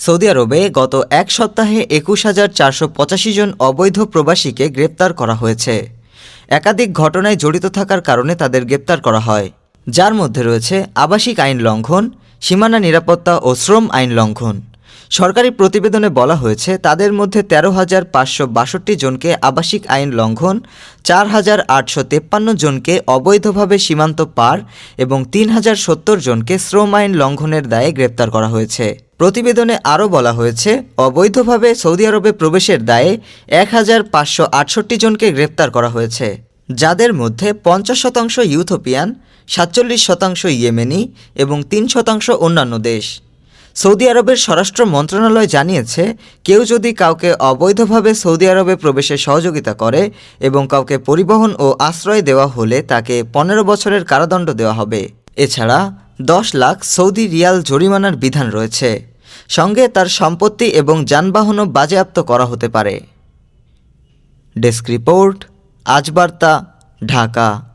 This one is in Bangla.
সৌদি আরবে গত এক সপ্তাহে একুশ হাজার চারশো পঁচাশি জন অবৈধ প্রবাসীকে গ্রেপ্তার করা হয়েছে। একাধিক ঘটনায় জড়িত থাকার কারণে তাদের গ্রেপ্তার করা হয়। যার মধ্যে রয়েছে আবাসিক আইন লঙ্ঘন, সীমানা নিরাপত্তা ও শ্রম আইন লঙ্ঘন। সরকারি প্রতিবেদনে বলা হয়েছে, তাদের মধ্যে তেরো হাজার পাঁচশো বাষট্টি জনকে আবাসিক আইন লঙ্ঘন, চার হাজার আটশো তেপ্পান্ন জনকে অবৈধভাবে সীমান্ত পার এবং তিন হাজার সত্তর জনকে শ্রম আইন লঙ্ঘনের দায়ে গ্রেপ্তার করা হয়েছে। প্রতিবেদনে আরও বলা হয়েছে, অবৈধভাবে সৌদি আরবে প্রবেশের দায়ে এক হাজার পাঁচশো আটষট্টি জনকে গ্রেপ্তার করা হয়েছে, যাদের মধ্যে পঞ্চাশ শতাংশ ইউথোপিয়ান, সাতচল্লিশ শতাংশ ইয়েমেনি এবং তিন শতাংশ অন্যান্য দেশ। সৌদি আরবের স্বরাষ্ট্র মন্ত্রণালয় জানিয়েছে, কেউ যদি কাউকে অবৈধভাবে সৌদি আরবে প্রবেশে সহযোগিতা করে এবং কাউকে পরিবহন ও আশ্রয় দেওয়া হলে তাকে পনেরো বছরের কারাদণ্ড দেওয়া হবে। এছাড়া দশ লাখ সৌদি রিয়াল জরিমানার বিধান রয়েছে। সঙ্গে তার সম্পত্তি এবং যানবাহনও বাজেয়াপ্ত করা হতে পারে। Desk report, Ajbarta, Dhaka.